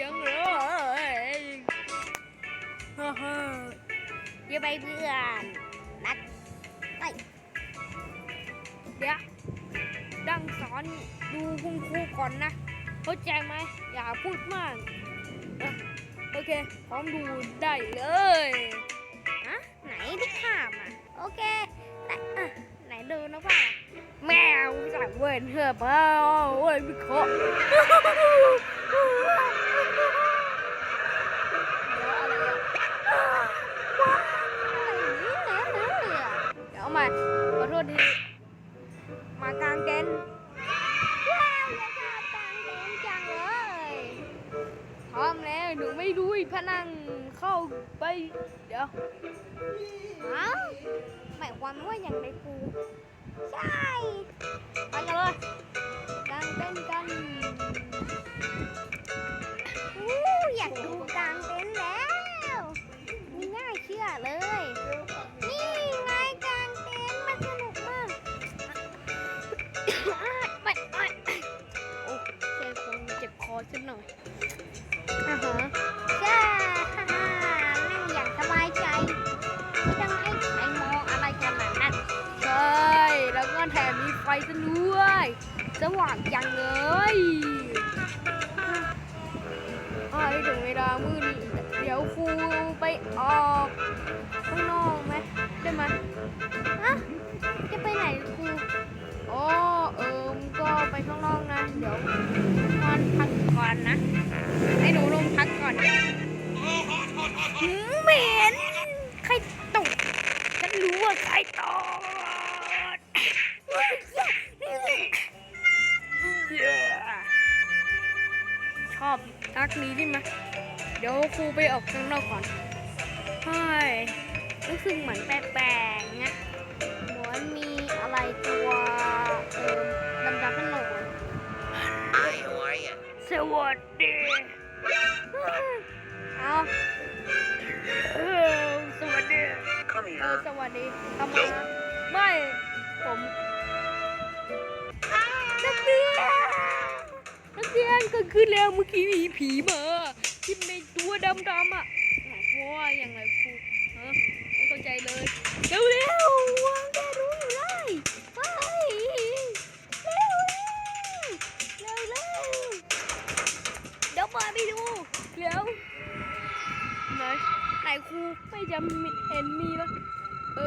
จังเลยฮ่าฮ่าอย่าไปเพื่อนนัดไปเดี๋ยวดังสอนดูคุณครูก่อนนะ เข้าใจไหม อย่าพูดมาก โอเค พร้อมดูได้เลยฮะไหนที่ข้ามอะ โอเคไหนอะไหนดูนะพ่อแมวสั่งเวนเถอะพ่อเว้ยพี่เคาะเดี๋ยวอะไรอะว้าวอะไรเนี่ยเดี๋ยวเอาใหม่ ขอโทษทีมากลางเต็นท์ว้าวอยากจะกลางเต็นท์จังเลยพร้อมแล้วหนูไม่รู้อีกพนังเข้าไป เดี๋ยวเอ้าหมายความว่าอย่างไรกู ใช่ ไปกันเลย อ่าฮะจ้าฮ่าฮ่านั่งอย่างสบายใจไม่ต้องให้ใครมองอะไรขนาดนั้นใช่แล้วก็แถมมีไฟซะด้วยสว่างจังเลยอ่าได้ถึงเวลามืดอีกเดี๋ยวครูไปออกข้างนอกไหมได้ไหมฮะจะไปไหนครูอ๋อเอิมก็ไปข้างนอกนะ เดี๋ยวนอนพักก่อนนะ ใครตดชอบทักนี้ได้ไหมเดี๋ยวครูไปออกข้างนอกก่อนใช่รู้สึกเหมือนแปลก วัสดีทำไมนะไม่ผมนักเรียนนักเรียนก็คือแล้วเมื่อกี้มีผีมาที่เป็นตัวดำๆอะหมายความว่าอย่างไรครูฮะไม่เข้าใจเลยเร็วเร็วๆวางแกรู้อยู่เลยเฮ้ยเร็วเร็วเร็วเร็วเดี๋ยวเปิดไปดูเดี๋ยวไหนไหนครูไม่จำเห็นมีแล้ว เอ